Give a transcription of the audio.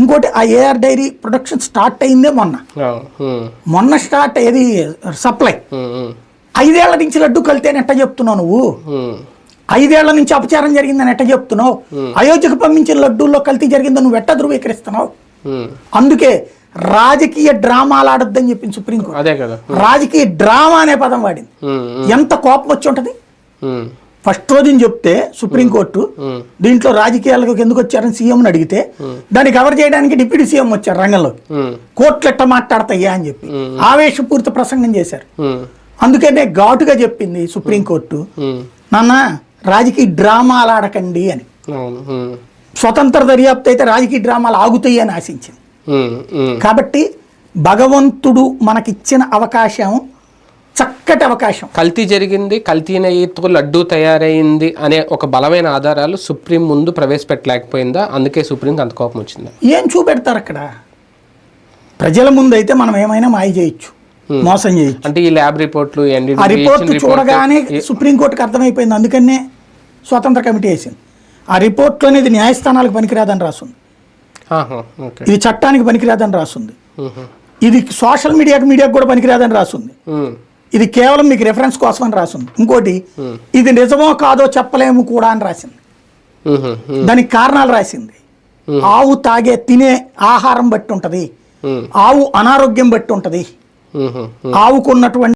ఇంకోటి ఆ AR dairy production start అయిందే మొన్న. మొన్న స్టార్ట్ అయ్యేది సప్లై ఐదేళ్ళ నుంచి లడ్డు కలితేనే ఎట్ట చెప్తున్నావు నువ్వు? ఐదేళ్ళ నుంచి అపచారం జరిగిందని ఎట్ట చెప్తున్నావు? అయోధ్యకు పంపించిన లడ్డూల్లో కల్తీ జరిగిందని నువ్వు ఎట్ట ధృవీకరిస్తున్నావు. అందుకే రాజకీయ డ్రామాలు ఆడొద్దని చెప్పింది సుప్రీంకోర్టు. అదే కదా. రాజకీయ డ్రామా అనే పదం వాడింది. ఎంత కోపం వచ్చి ఉంటది? ఫస్ట్ రోజుని చెప్తే సుప్రీంకోర్టు దీంట్లో రాజకీయాలకు ఎందుకు వచ్చారని సీఎంని అడిగితే దాన్ని కవర్ చేయడానికి డిప్యూటీ సీఎం వచ్చారు రంగంలోకి. కోర్టులు ఎట్ట మాట్లాడతాయా అని చెప్పి. ఆవేశపూరిత ప్రసంగం చేశారు. అందుకనే ఘాటుగా చెప్పింది సుప్రీంకోర్టు. నాన్న రాజకీయ డ్రామాలు ఆడకండి అని. స్వతంత్ర దర్యాప్తు అయితే రాజకీయ డ్రామాలు ఆగుతాయి అని ఆశించింది. కాబట్టి భగవంతుడు మనకిచ్చిన అవకాశం చక్కటి అవకాశం. కల్తీ జరిగింది కల్తీ నెయ్యితో లడ్డు తయారైంది అనే ఒక బలమైన ఆధారాలు సుప్రీం ముందు ప్రవేశపెట్టలేకపోయిందా? అందుకే సుప్రీంకి అంత కోపం వచ్చిందా? ఏం చూపెడతారు అక్కడ? ప్రజల ముందు అయితే మనం ఏమైనా మాయ చేయొచ్చు. మోసం చేయొచ్చు. అంటే ఈ ల్యాబ్ రిపోర్ట్లు ఆ రిపోర్ట్ చూడగానే రిపోర్ట్లు, సుప్రీంకోర్టుకి అర్థమైపోయింది. అందుకనే స్వతంత్ర కమిటీ వేసింది. ఆ రిపోర్ట్లోనే ఇది న్యాయస్థానాలకు పనికిరాదని రాస్తుంది ఓకే. ఇది చట్టానికి పనికిరాదని రాస్తుంది ఉహు, ఇది సోషల్ మీడియాకి మీడియాకి కూడా పనికిరాదని రాస్తుంది ఉమ్, ఇది కేవలం మీకు రెఫరెన్స్ కోసం అని రాసింది. ఇంకోటి ఇది నిజమో కాదో చెప్పలేము కూడా అని రాసింది. దానికి కారణాలు రాసింది. ఆవు తాగే తినే ఆహారం బట్టి ఉంటది. ఆవు అనారోగ్యం బట్టి ఉంటది. ఆవుకున్నటువంటి